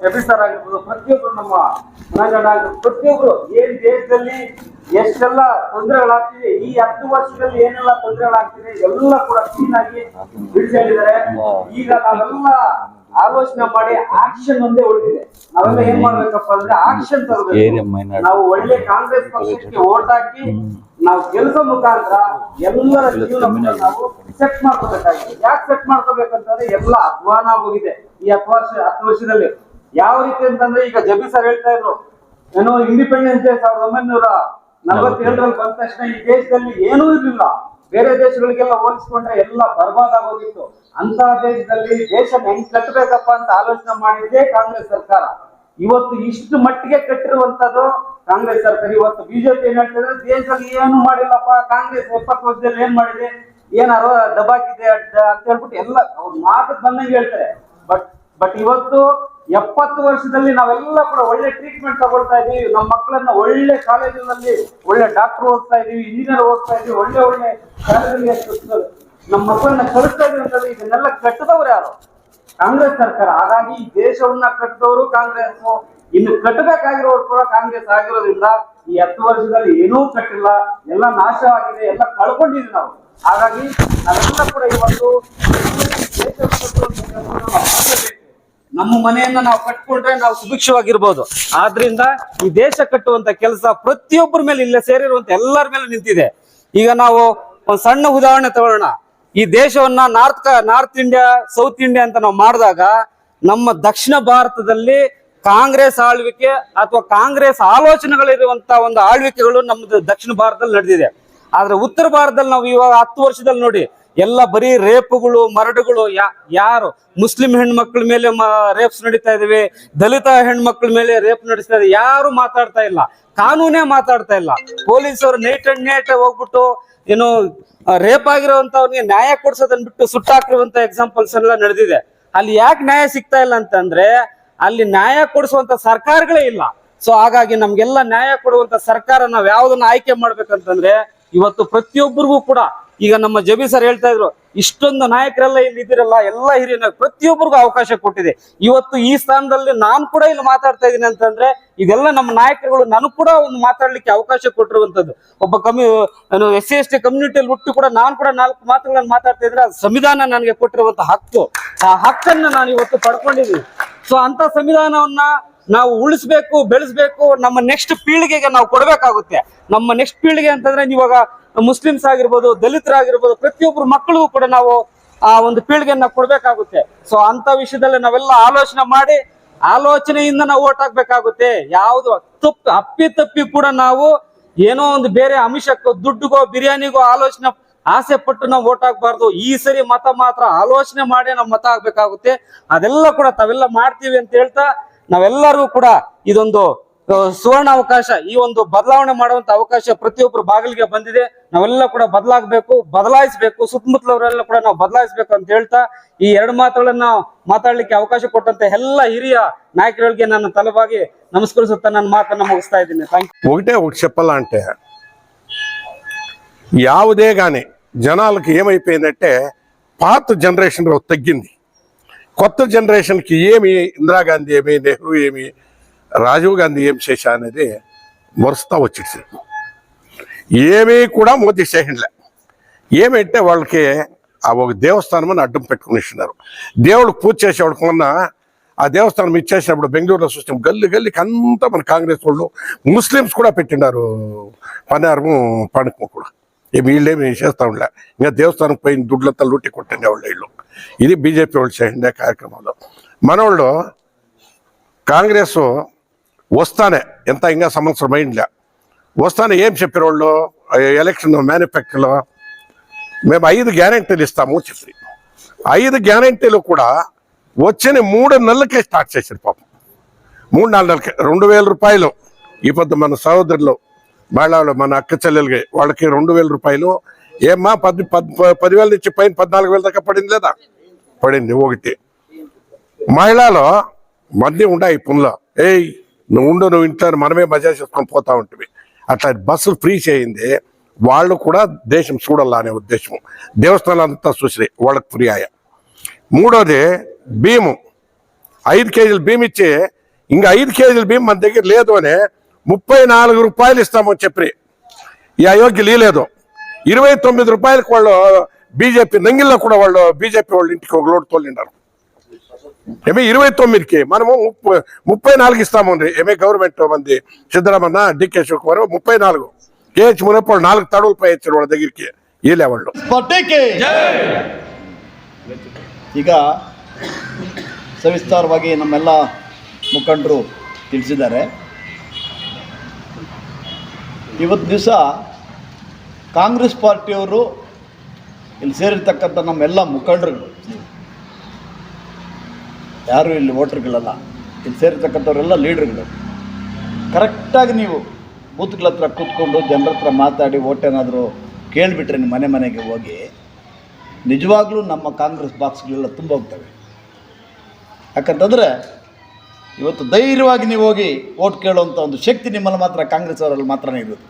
ರವಿಸರ್ ಆಗಿರ್ಬೋದು ಪ್ರತಿಯೊಬ್ರು ನಮ್ಮ ಮನಗಂಡ ಆಗಿರ್ಬೋದು ಪ್ರತಿಯೊಬ್ರು ಏನ್ ದೇಶದಲ್ಲಿ ಎಷ್ಟೆಲ್ಲ ತೊಂದರೆಗಳಾಗ್ತಿದೆ ಈ ಹತ್ತು ವರ್ಷದಲ್ಲಿ ಏನೆಲ್ಲ ತೊಂದರೆಗಳಾಗ್ತಿದೆ ಎಲ್ಲ ಕೂಡ ಕ್ಲೀನ್ ಆಗಿ ಬಿಡಿಸಿದ್ದಾರೆ ಈಗ ನಾವೆಲ್ಲ ಆಲೋಚನೆ ಮಾಡಿ ಆಕ್ಷನ್ ಒಂದೇ ಉಳಿದಿದೆ. ನಾವೆಲ್ಲ ಏನ್ ಮಾಡ್ಬೇಕಪ್ಪ ಅಂದ್ರೆ ಆಕ್ಷನ್ ತರಬೇಕು. ನಾವು ಒಳ್ಳೆ ಕಾಂಗ್ರೆಸ್ ಪಕ್ಷಕ್ಕೆ ಓಟ್ ಹಾಕಿ ನಾವು ಕೆಲಸ ಮುಖಾಂತರ ಎಲ್ಲರ ಜೀವನ ನಾವು ಸೆಟ್ ಮಾಡ್ಕೋಬೇಕಾಗಿದೆ. ಯಾಕೆ ಸೆಟ್ ಮಾಡ್ಕೋಬೇಕಂತಂದ್ರೆ ಎಲ್ಲ ಅಧ್ವಾನ ಹೋಗಿದೆ ಈ ಹತ್ತು ವರ್ಷ ಹತ್ತು ವರ್ಷದಲ್ಲಿ ಯಾವ ರೀತಿ ಅಂತಂದ್ರೆ ಈಗ ಜಬಿ ಸರ್ ಹೇಳ್ತಾ ಇದ್ರು, ಏನೋ ಇಂಡಿಪೆಂಡೆನ್ಸ್ ಡೇ ಸಾವಿರದ ಒಂಬೈನೂರ ನಲವತ್ತೇಳರಲ್ಲಿ ಬಂದ ತಕ್ಷಣ ಈ ದೇಶದಲ್ಲಿ ಏನೂ ಇರಲಿಲ್ಲ. ಬೇರೆ ದೇಶಗಳಿಗೆಲ್ಲ ಹೋಲಿಸ್ಕೊಂಡ್ರೆ ಎಲ್ಲ ಬರ್ಬಾದ ಹೋಗಿತ್ತು. ಅಂತ ದೇಶದಲ್ಲಿ ದೇಶ ಹೆಂಗ್ ಕಟ್ಟಬೇಕಪ್ಪ ಅಂತ ಆಲೋಚನೆ ಮಾಡಿದ್ದೇ ಕಾಂಗ್ರೆಸ್ ಸರ್ಕಾರ. ಇವತ್ತು ಇಷ್ಟು ಮಟ್ಟಿಗೆ ಕಟ್ಟಿರುವಂತದ್ದು ಕಾಂಗ್ರೆಸ್ ಸರ್ಕಾರ. ಇವತ್ತು ಬಿಜೆಪಿ ಏನ್ ಹೇಳ್ತಿದ್ರೆ ದೇಶದಲ್ಲಿ ಏನು ಮಾಡಿಲ್ಲಪ್ಪ, ಕಾಂಗ್ರೆಸ್ ಎಪ್ಪತ್ತು ವರ್ಷದಲ್ಲಿ ಏನ್ ಮಾಡಿದೆ ಏನಾರೋ ದಬಾಕಿದೆ ಅಂತ ಹೇಳ್ಬಿಟ್ಟು ಎಲ್ಲ ಅವ್ರ ಮಾತು ಬಂದಂಗೆ ಹೇಳ್ತಾರೆ. ಬಟ್ ಬಟ್ ಇವತ್ತು ಎಪ್ಪತ್ತು ವರ್ಷದಲ್ಲಿ ನಾವೆಲ್ಲ ಕೂಡ ಒಳ್ಳೆ ಟ್ರೀಟ್ಮೆಂಟ್ ತಗೊಳ್ತಾ ಇದೀವಿ. ನಮ್ಮ ಮಕ್ಕಳನ್ನ ಒಳ್ಳೆ ಕಾಲೇಜಿನಲ್ಲಿ ಒಳ್ಳೆ ಡಾಕ್ಟರ್ ಓದ್ತಾ ಇದೀವಿ ಇಂಜಿನಿಯರ್ ಓದ್ತಾ ಇದೀವಿ. ಒಳ್ಳೆ ಒಳ್ಳೆ ಕಾಲೇಜಲ್ಲಿ ನಮ್ಮ ಮಕ್ಕಳನ್ನ ಕಳಿಸ್ತಾ ಇದೀವಿ ಅಂತಂದ್ರೆ ಇದನ್ನೆಲ್ಲ ಕಟ್ಟದವ್ರು ಯಾರು? ಕಾಂಗ್ರೆಸ್ ಸರ್ಕಾರ. ಹಾಗಾಗಿ ಈ ದೇಶವನ್ನ ಕಟ್ಟಿದವರು ಕಾಂಗ್ರೆಸ್. ಇನ್ನು ಕಟ್ಟಬೇಕಾಗಿರೋರು ಕೂಡ ಕಾಂಗ್ರೆಸ್ ಆಗಿರೋದ್ರಿಂದ ಈ ಹತ್ತು ವರ್ಷದಲ್ಲಿ ಏನೂ ಕಟ್ಟಿಲ್ಲ. ಎಲ್ಲ ನಾಶವಾಗಿದೆ ಎಲ್ಲ ಕಳ್ಕೊಂಡಿದ್ವಿ ನಾವು. ಹಾಗಾಗಿ ನಾವೆಲ್ಲ ಕೂಡ ಇವತ್ತು ದೇಶವನ್ನು ಕಟ್ಟುವಂತ ಕೆಲಸವನ್ನ ನಾವು ಮಾಡ್ಲೇಬೇಕು. ನಮ್ಮ ಮನೆಯನ್ನ ನಾವು ಕಟ್ಕೊಂಡ್ರೆ ನಾವು ಸುಭಿಕ್ಷವಾಗಿರ್ಬೋದು. ಆದ್ರಿಂದ ಈ ದೇಶ ಕಟ್ಟುವಂತ ಕೆಲಸ ಪ್ರತಿಯೊಬ್ಬರ ಮೇಲೆ ಇಲ್ಲೇ ಸೇರಿರುವಂತ ಎಲ್ಲರ ಮೇಲೆ ನಿಂತಿದೆ. ಈಗ ನಾವು ಒಂದು ಸಣ್ಣ ಉದಾಹರಣೆ ತಗೊಳ್ಳೋಣ. ಈ ದೇಶವನ್ನ north north India, south India ಅಂತ ನಾವು ಮಾಡಿದಾಗ ನಮ್ಮ ದಕ್ಷಿಣ ಭಾರತದಲ್ಲಿ ಕಾಂಗ್ರೆಸ್ ಆಳ್ವಿಕೆ ಅಥವಾ ಕಾಂಗ್ರೆಸ್ ಆಲೋಚನೆಗಳಿರುವಂತ ಒಂದು ಆಳ್ವಿಕೆಗಳು ನಮ್ಮದು ದಕ್ಷಿಣ ಭಾರತದಲ್ಲಿ ನಡೆದಿದೆ. ಆದ್ರೆ ಉತ್ತರ ಭಾರತದಲ್ಲಿ ನಾವು ಇವಾಗ ಹತ್ತು ವರ್ಷದಲ್ಲಿ ನೋಡಿ ಎಲ್ಲ ಬರೀ ರೇಪುಗಳು, ಮರಡುಗಳು ಯಾರು? ಮುಸ್ಲಿಂ ಹೆಣ್ಮಕ್ಳ ಮೇಲೆ ರೇಪ್ಸ್ ನಡೀತಾ ಇದಾವೆ. ದಲಿತ ಹೆಣ್ಮಕ್ಳ ಮೇಲೆ ರೇಪ್ ನಡೆಸ್ತಾ ಇದೆ. ಯಾರು ಮಾತಾಡ್ತಾ ಇಲ್ಲ. ಕಾನೂನೇ ಮಾತಾಡ್ತಾ ಇಲ್ಲ. ಪೊಲೀಸರು ನೈಟ್ ಅಂಡ್ ನೈಟ್ ಹೋಗ್ಬಿಟ್ಟು ಏನು ರೇಪ್ ಆಗಿರುವಂತವ್ರಿಗೆ ನ್ಯಾಯ ಕೊಡ್ಸೋದನ್ನ ಬಿಟ್ಟು ಸುಟ್ಟಾಕಿರುವಂತ ಎಕ್ಸಾಂಪಲ್ಸ್ ಎಲ್ಲ ನಡೆದಿದೆ. ಅಲ್ಲಿ ಯಾಕೆ ನ್ಯಾಯ ಸಿಗ್ತಾ ಇಲ್ಲ ಅಂತಂದ್ರೆ, ಅಲ್ಲಿ ನ್ಯಾಯ ಕೊಡಿಸುವಂತ ಸರ್ಕಾರಗಳೇ ಇಲ್ಲ. ಸೊ ಹಾಗಾಗಿ ನಮ್ಗೆಲ್ಲ ನ್ಯಾಯ ಕೊಡುವಂತ ಸರ್ಕಾರ ನಾವ್ ಯಾವ್ದನ್ನ ಆಯ್ಕೆ ಮಾಡ್ಬೇಕಂತಂದ್ರೆ, ಇವತ್ತು ಪ್ರತಿಯೊಬ್ಬರಿಗೂ ಕೂಡ ಈಗ ನಮ್ಮ ಜಬಿ ಸರ್ ಹೇಳ್ತಾ ಇದ್ರು, ಇಷ್ಟೊಂದು ನಾಯಕರೆಲ್ಲ ಇಲ್ಲಿ ಇದ್ದೀರಲ್ಲ, ಎಲ್ಲ ಹಿರಿಯ ಪ್ರತಿಯೊಬ್ಬರಿಗೂ ಅವಕಾಶ ಕೊಟ್ಟಿದೆ. ಇವತ್ತು ಈ ಸ್ಥಾನದಲ್ಲಿ ನಾನು ಕೂಡ ಇಲ್ಲಿ ಮಾತಾಡ್ತಾ ಇದ್ದೀನಿ ಅಂತಂದ್ರೆ, ಇದೆಲ್ಲ ನಮ್ಮ ನಾಯಕರುಗಳು, ನಾನು ಕೂಡ ಒಂದು ಮಾತಾಡ್ಲಿಕ್ಕೆ ಅವಕಾಶ ಕೊಟ್ಟಿರುವಂತದ್ದು ಒಬ್ಬ ಕಮ್ಯು ಎಸ್ ಸಿ ಎಸ್ ಟಿ ಹುಟ್ಟು ಕೂಡ ನಾನು ಕೂಡ ನಾಲ್ಕು ಮಾತುಗಳನ್ನು ಮಾತಾಡ್ತಾ ಇದ್ರೆ ಸಂವಿಧಾನ ನನಗೆ ಕೊಟ್ಟಿರುವಂತ ಹಕ್ಕು. ಆ ಹಕ್ಕನ್ನ ನಾನು ಇವತ್ತು ಪಡ್ಕೊಂಡಿದ್ದೀನಿ. ಸೊ ಅಂತ ಸಂವಿಧಾನವನ್ನ ನಾವು ಉಳಿಸ್ಬೇಕು, ಬೆಳೆಸ್ಬೇಕು, ನಮ್ಮ ನೆಕ್ಸ್ಟ್ ಪೀಳಿಗೆಗೆ ನಾವು ಕೊಡಬೇಕಾಗುತ್ತೆ. ನಮ್ಮ ನೆಕ್ಸ್ಟ್ ಪೀಳಿಗೆ ಅಂತಂದ್ರೆ ಇವಾಗ ಮುಸ್ಲಿಮ್ಸ್ ಆಗಿರ್ಬೋದು, ದಲಿತರಾಗಿರ್ಬೋದು ಪ್ರತಿಯೊಬ್ಬರು ಮಕ್ಕಳಿಗೂ ಕೂಡ ನಾವು ಆ ಒಂದು ಪೀಳಿಗೆಯನ್ನ ಕೊಡ್ಬೇಕಾಗುತ್ತೆ. ಸೊ ಅಂತ ವಿಷಯದಲ್ಲಿ ನಾವೆಲ್ಲ ಆಲೋಚನೆ ಮಾಡಿ, ಆಲೋಚನೆಯಿಂದ ನಾವು ಓಟ್ ಹಾಕ್ಬೇಕಾಗುತ್ತೆ. ಯಾವುದು ತಪ್ಪು, ಅಪ್ಪಿ ತಪ್ಪಿ ಕೂಡ ನಾವು ಏನೋ ಒಂದು ಬೇರೆ ಅಮಿಷಕ್ಕೋ, ದುಡ್ಡುಗೋ, ಬಿರಿಯಾನಿಗೋ ಆಲೋಚನೆ, ಆಸೆ ಪಟ್ಟು ನಾವು ಓಟ್ ಹಾಕ್ಬಾರ್ದು. ಈ ಸರಿ ಮತ ಮಾತ್ರ ಆಲೋಚನೆ ಮಾಡಿ ನಾವು ಮತ ಹಾಕ್ಬೇಕಾಗುತ್ತೆ. ಅದೆಲ್ಲ ಕೂಡ ತಾವೆಲ್ಲ ಮಾಡ್ತೀವಿ ಅಂತ ಹೇಳ್ತಾ ನಾವೆಲ್ಲರಿಗೂ ಕೂಡ ಇದೊಂದು ಸುವರ್ಣ ಅವಕಾಶ ಈ ಒಂದು ಬದಲಾವಣೆ ಮಾಡುವಂತ ಅವಕಾಶ ಪ್ರತಿಯೊಬ್ಬರು ಬಾಗಿಲಿಗೆ ಬಂದಿದೆ. ನಾವೆಲ್ಲ ಕೂಡ ಬದಲಾಗಬೇಕು, ಬದಲಾಯಿಸಬೇಕು, ಸುತ್ತಮುತ್ತಲವರೆಲ್ಲ ಕೂಡ ನಾವು ಬದಲಾಯಿಸಬೇಕು ಅಂತ ಹೇಳ್ತಾ ಈ ಎರಡು ಮಾತುಗಳನ್ನ ಮಾತಾಡ್ಲಿಕ್ಕೆ ಅವಕಾಶ ಕೊಟ್ಟಂತ ಎಲ್ಲ ಹಿರಿಯ ನಾಯಕರುಗಳಿಗೆ ನನ್ನ ತಲವಾಗಿ ನಮಸ್ಕರಿಸುತ್ತಾ ನನ್ನ ಮಾತನ್ನ ಮುಗಿಸ್ತಾ ಇದ್ದೀನಿ. ఒకటే ఒకటి ಅಂತೆ ಯಾವುದೇ ಗಾನೆ గానీ జనాలకు ఏమైపోయిందంటే ಜನರೇಷನ್ జనరేషన్ ಕೊತ್ತ ಜನರೇಷನ್ಗೆ ಏಮಿ ಇಂದಿರಾ ಗಾಂಧಿ ಏಮಿ ನೆಹರು ಏಮಿ రాజీవ్ గాంధీ ఏం చేశా అనేది వరుసతా వచ్చేసి ఏమీ కూడా మోదీ చేయండిలే ఏమంటే వాళ్ళకి ఆ ఒక దేవస్థానం అని అడ్డం పెట్టుకునేసినారు. దేవుడు పూజ చేసేవాళ్ళకి మొన్న ఆ దేవస్థానం ఇచ్చేసినప్పుడు బెంగళూరులో చూసాం గల్లి గల్లికి అంతా మన కాంగ్రెస్ వాళ్ళు ముస్లిమ్స్ కూడా పెట్టినారు పనారము పణకము కూడా. ఈ వీళ్ళేమి చేస్తా ఉండలే. ఇంకా దేవస్థానం పోయిన దుడ్లంతా లూటి కొట్టిండే వాళ్ళు వీళ్ళు. ఇది బీజేపీ వాళ్ళు చేసిండే కార్యక్రమంలో. మనోళ్ళు కాంగ్రెస్ వస్తానే. ఎంత ఇంకా సంవత్సరం అయిందిలే. వస్తానే ఏం చెప్పారు వాళ్ళు? ఎలక్షన్ మేనిఫెక్టోలో? మేము ఐదు గ్యారంటీలు ఇస్తాము చెప్పి. ఐదు గ్యారంటీలు కూడా వచ్చిన మూడు నెలలకే స్టార్ట్ చేశారు పాపం. మూడు నాలుగు నెలలకే. రెండు వేల రూపాయలు. ఈ పొద్దు మన సహోదరులు మహిళలు మన అక్క చెల్లెలకి వాళ్ళకి రెండు వేల రూపాయలు. ఏమ్మా పది పద్ పదివేల నుంచి పైన పద్నాలుగు వేల దాకా పడింది లేదా? పడింది ఒకటి. మహిళలు మళ్ళీ ఉండే ఈ పనులు ఏయ్ నువ్వు ఉండు నువ్వు ఇంట్లో మనమే మజా చేసుకొని పోతా ఉంటుంది అట్లా బస్సులు ఫ్రీ చేయింది వాళ్ళు కూడా దేశం చూడాలా అనే ఉద్దేశం. దేవస్థానాలంతా చూసి వాళ్ళకి ఫ్రీ అయ్యా మూడోది భీము. ఐదు కేజీలు బియ్యం ఇచ్చి ఇంకా ఐదు కేజీలు బియ్యం మన దగ్గర లేదు అని ముప్పై నాలుగు రూపాయలు ఇస్తామని చెప్పి ఈ అయోగ్యులు ఇలేదు ఇరవై తొమ్మిది రూపాయలకు వాళ్ళు బీజేపీ నంగిల్లో కూడా వాళ్ళు బీజేపీ వాళ్ళు ఇంటికి ఒక లోటు తోలిండారు. ఏమే ఇరవై తొమ్మిదికి మనము ముప్పై ముప్పై నాలుగు ఇస్తాము ఏమే గవర్నమెంట్ మంది సిద్ధరామన్న డికే శివకుమార్ ముప్పై నాలుగు కేహెచ్ మునప్పుడు నాలుగు తడువులు పై ఇచ్చారు వాళ్ళ దగ్గరికి వీలే వాళ్ళు ಪಾರ್ಟಿಗೆ ಈಗ ಸವಿಸ್ತಾರವಾಗಿ ನಮ್ಮೆಲ್ಲ ಮುಖಂಡರು ತಿಳಿಸಿದ್ದಾರೆ ಇವತ್ತು ದಿವಸ ಕಾಂಗ್ರೆಸ್ ಪಾರ್ಟಿಯವರು ಇಲ್ಲಿ ಸೇರಿರ್ತಕ್ಕಂಥ ನಮ್ಮೆಲ್ಲ ಮುಖಂಡರುಗಳು ಯಾರು ಇಲ್ಲಿ ವೋಟರ್ಗಳಲ್ಲ ಇಲ್ಲಿ ಸೇರಿರ್ತಕ್ಕಂಥವರೆಲ್ಲ ಲೀಡ್ರ್ಗಳು ಕರೆಕ್ಟಾಗಿ ನೀವು ಬೂತ್ಗಳ ಹತ್ರ ಕೂತ್ಕೊಂಡು ಜನರ ಹತ್ರ ಮಾತಾಡಿ ಏನಾದರೂ ಕೇಳಿಬಿಟ್ರೆ ನಿಮ್ಮ ಮನೆ ಮನೆಗೆ ಹೋಗಿ, ನಿಜವಾಗ್ಲೂ ನಮ್ಮ ಕಾಂಗ್ರೆಸ್ ಬಾಕ್ಸ್ಗಳೆಲ್ಲ ತುಂಬ ಹೋಗ್ತವೆ. ಯಾಕಂತಂದರೆ ಇವತ್ತು ಧೈರ್ಯವಾಗಿ ನೀವು ಹೋಗಿ ಓಟ್ ಕೇಳುವಂಥ ಒಂದು ಶಕ್ತಿ ನಿಮ್ಮಲ್ಲಿ ಮಾತ್ರ, ಕಾಂಗ್ರೆಸ್ ಅವರಲ್ಲಿ ಮಾತ್ರನೇ ಇರೋದು.